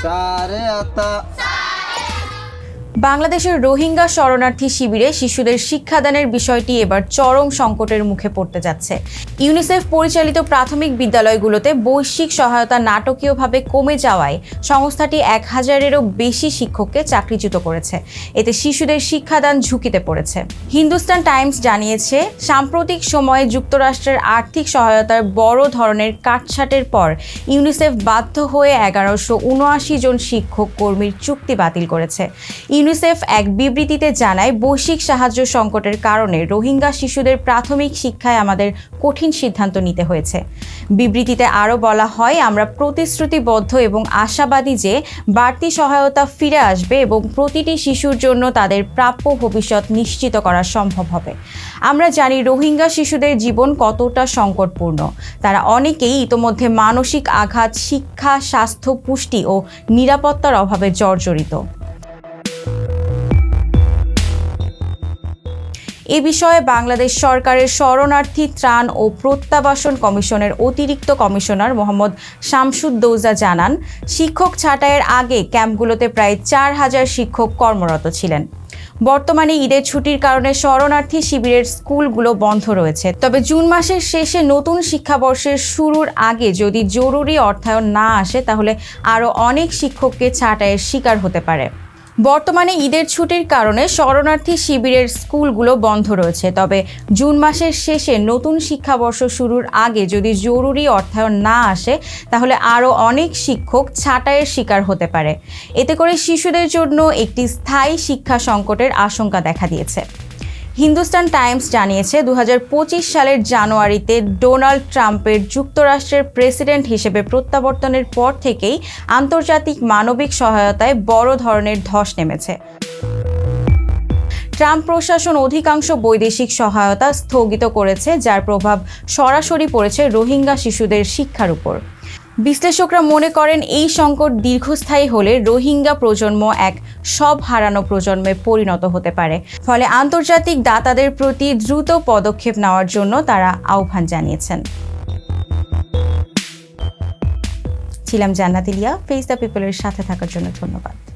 सारे आता বাংলাদেশের রোহিঙ্গা শরণার্থী শিবিরে শিশুদের শিক্ষাদানের বিষয়টি এবার চরম সংকটের মুখে পড়তে যাচ্ছে। ইউনিসেফ পরিচালিত প্রাথমিক বিদ্যালয়গুলোতে বৈশ্বিক সহায়তা নাটকীয়ভাবে কমে যাওয়ায় সংস্থাটি এক হাজারেরও বেশি শিক্ষককে চাকরিচ্যুত করেছে। এতে শিশুদের শিক্ষাদান ঝুঁকিতে পড়েছে। হিন্দুস্তান টাইমস জানিয়েছে, সাম্প্রতিক সময়ে যুক্তরাষ্ট্রের আর্থিক সহায়তার বড় ধরনের কাটছাটের পর ইউনিসেফ বাধ্য হয়ে এগারোশো উনআশি জন শিক্ষক কর্মীর চুক্তি বাতিল করেছে। ইউনিসেফ এক বিবৃতিতে জানায়, বৈশ্বিক সাহায্য সংকটের কারণে রোহিঙ্গা শিশুদের প্রাথমিক শিক্ষায় আমাদের কঠিন সিদ্ধান্ত নিতে হয়েছে। বিবৃতিতে আরও বলা হয়, আমরা প্রতিশ্রুতিবদ্ধ এবং আশাবাদী যে বাড়তি সহায়তা ফিরে আসবে এবং প্রতিটি শিশুর জন্য তাদের প্রাপ্য ভবিষ্যৎ নিশ্চিত করা সম্ভব হবে। আমরা জানি, রোহিঙ্গা শিশুদের জীবন কতটা সংকটপূর্ণ। তারা অনেকেই ইতোমধ্যে মানসিক আঘাত, শিক্ষা, স্বাস্থ্য পুষ্টি ও নিরাপত্তার অভাবে জর্জরিত। এ বিষয়ে বাংলাদেশ সরকারের শরণার্থী ত্রাণ ও প্রত্যাবাসন কমিশনের অতিরিক্ত কমিশনার মোহাম্মদ শামসুদ্দৌজা জানান, শিক্ষক ছাঁটাইয়ের আগে ক্যাম্পগুলোতে প্রায় চার হাজার শিক্ষক কর্মরত ছিলেন। বর্তমানে ঈদের ছুটির কারণে শরণার্থী শিবিরের স্কুলগুলো বন্ধ রয়েছে। তবে জুন মাসের শেষে নতুন শিক্ষাবর্ষের শুরুর আগে যদি জরুরি অর্থায়ন না আসে, তাহলে আরও অনেক শিক্ষককে ছাঁটাইয়ের শিকার হতে পারে। বর্তমানে ঈদের ছুটির কারণে শরণার্থী শিবিরের স্কুলগুলো বন্ধ রয়েছে। তবে জুন মাসের শেষে নতুন শিক্ষাবর্ষ শুরুর আগে যদি জরুরি অর্থায়ন না আসে, তাহলে আরও অনেক শিক্ষক ছাঁটাইয়ের শিকার হতে পারে। এতে করে শিশুদের জন্য একটি স্থায়ী শিক্ষা সংকটের আশঙ্কা দেখা দিয়েছে। হিন্দুস্তান টাইমস জানিয়েছে, দুহাজার পঁচিশ সালের জানুয়ারিতে ডোনাল্ড ট্রাম্পের যুক্তরাষ্ট্রের প্রেসিডেন্ট হিসেবে প্রত্যাবর্তনের পর থেকেই আন্তর্জাতিক মানবিক সহায়তায় বড় ধরনের ধস নেমেছে। ট্রাম্প প্রশাসন অধিকাংশ বৈদেশিক সহায়তা স্থগিত করেছে, যার প্রভাব সরাসরি পড়েছে রোহিঙ্গা শিশুদের শিক্ষার উপর। বিশ্লেষকরা মনে করেন এই সংকট দীর্ঘস্থায়ী হলে রোহিঙ্গা প্রজন্ম এক সব হারানো প্রজন্মে পরিণত হতে পারে। ফলে আন্তর্জাতিক দাতাদের প্রতি দ্রুত পদক্ষেপ নেওয়ার জন্য তারা আহ্বান জানিয়েছেন। ছিলাম জান্নাতিলিয়া ফেস দ্য পিপলের সাথে থাকার জন্য ধন্যবাদ।